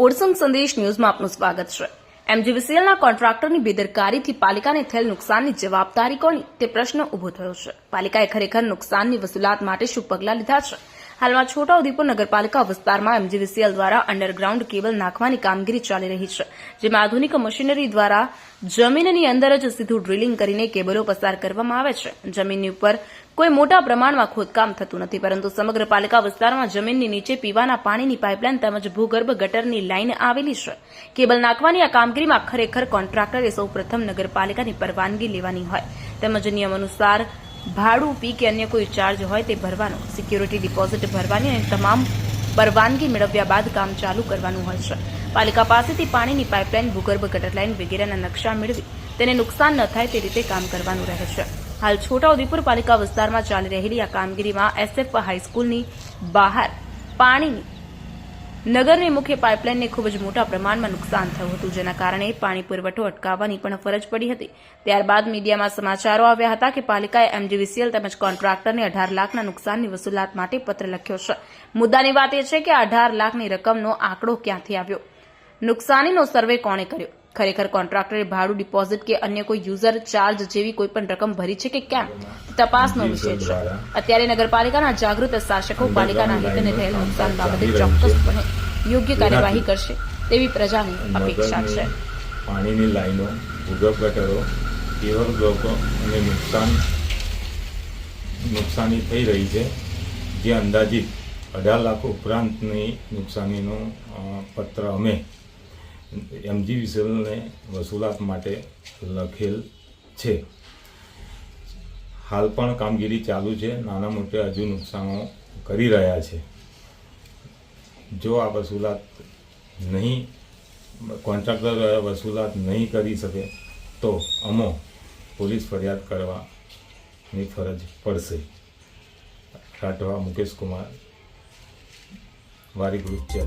ઓરસંગ સંદેશ ન્યૂઝમાં આપનું સ્વાગત છે. એમજીવીસીએલના કોન્ટ્રાક્ટરની બેદરકારીથી પાલિકાને થયેલ નુકસાનની જવાબદારી કોની તે પ્રશ્ન ઊભો થયો છે. પાલિકાએ ખરેખર નુકસાનની વસૂલાત માટે શું પગલાં લીધા છે? હાલમાં છોટાઉદેપુર નગરપાલિકા વિસ્તારમાં એમજીવીસીએલ દ્વારા અંડરગ્રાઉન્ડ કેબલ નાખવાની કામગીરી ચાલી રહી છે, જેમાં આધુનિક મશીનરી દ્વારા જમીનની અંદર જ સીધું ડ્રિલિંગ કરીને કેબલો પસાર કરવામાં આવે છે. જમીનની ઉપર કોઈ મોટા પ્રમાણમાં ખોદકામ થતું નથી, પરંતુ સમગ્ર પાલિકા વિસ્તારમાં જમીનની નીચે પીવાના પાણીની પાઇપલાઇન તેમજ ભૂગર્ભ ગટરની લાઇન આવેલી છે. કેબલ નાખવાની આ કામગીરીમાં ખરેખર કોન્ટ્રાક્ટરે સૌપ્રથમ નગરપાલિકાની પરવાનગી લેવાની હોય. તેમજ નિયમ અનુસાર ભાડું ફી કે અન્ય કોઈ ચાર્જ હોય તે ભરવાનો. સિક્યુરિટી ડિપોઝિટ ભરવાની અને તમામ પરવાનગી મેળવ્યા બાદ કામ ચાલુ કરવાનું હોય છે. પાલિકા પાસેથી પાણીની પાઇપલાઇન ભૂગર્ભ ગટર લાઇન વગેરેના નકશા મેળવી તેને નુકસાન ન થાય તે રીતે કામ કરવાનું રહે છે. હાલ છોટાઉદેપુર પાલિકા વિસ્તારમાં ચાલી રહેલી આ કામગીરીમાં એસએફ હાઈસ્કૂલની બહાર પાણીની નગરની મુખ્ય પાઇપલાઇનને ખૂબ જ મોટા પ્રમાણમાં નુકસાન થયું હતું, જેના કારણે પાણી પુરવઠો અટકાવવાની પણ ફરજ પડી હતી. ત્યારબાદ મીડિયામાં સમાચારો આવ્યા હતા કે પાલિકાએ એમજીવીસીએલ તેમજ કોન્ટ્રાક્ટરને અઢાર લાખના નુકસાનની વસૂલાત માટે પત્ર લખ્યો છે. મુદ્દાની વાત એ છે કે અઢાર લાખની રકમનો આંકડો ક્યાંથી આવ્યો? નુકસાનીનો સર્વે કોણે કર્યો? ખરેખર કોન્ટ્રાક્ટરે ભાડું ડિપોઝિટ કે અન્ય કોઈ યુઝર ચાર્જ જેવી કોઈ પણ રકમ ભરી છે કે કેમ? તપાસનો વિષય છે. અત્યારે નગરપાલિકાના જાગૃત શાસકો પાલિકાના હિતને થયેલ નુકસાન બાબતે ચોક્કસપણે યોગ્ય કાર્યવાહી કરશે તેવી પ્રજાની અપેક્ષા છે. પાણીની લાઈનો ભૂગર્ભ ગટરો એવા લોકો અને નુકસાન નુકસાની થઈ રહી છે જે અંદાજિત અઢાર લાખ ઉપરાંતની નુકસાનીનો પત્ર અમે એમજી વિસલને વસૂલાત માટે લખેલ છે. હાલ પણ કામગીરી ચાલુ છે. નાના મોટા હજુ નુકસાનો કરી રહ્યા છે. જો આ વસૂલાત નહીં, કોન્ટ્રાક્ટર વસૂલાત નહીં કરી શકે, તો અમો પોલીસ ફરિયાદ કરવાની ફરજ પડશે. રાઠવા મુકેશ કુમાર વારી ગ્રુપ ચેર